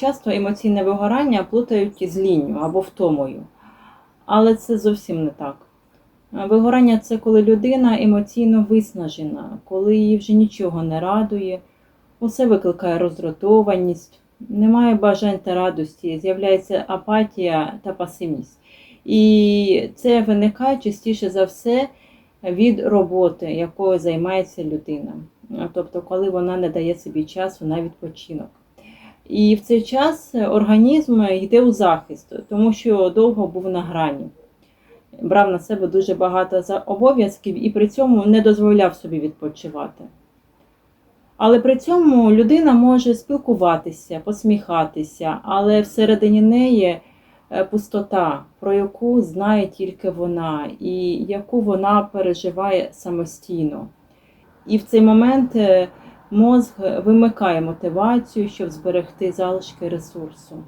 часто емоційне вигорання плутають з лінню або втомою. Але це зовсім не так. Вигорання це коли людина емоційно виснажена, коли її вже нічого не радує, усе викликає роздратованість, немає бажань та радості, з'являється апатія та пасивність. І це виникає частіше за все від роботи, якою займається людина. Тобто, коли вона не дає собі часу на відпочинок. І в цей час організм йде у захист, тому що довго був на грані, брав на себе дуже багато обов'язків і при цьому не дозволяв собі відпочивати. Але при цьому людина може спілкуватися, посміхатися, але всередині неї е, пустота, про яку знає тільки вона, і яку вона переживає самостійно. І в цей момент е, мозг вимикає мотивацію, щоб зберегти залишки ресурсу.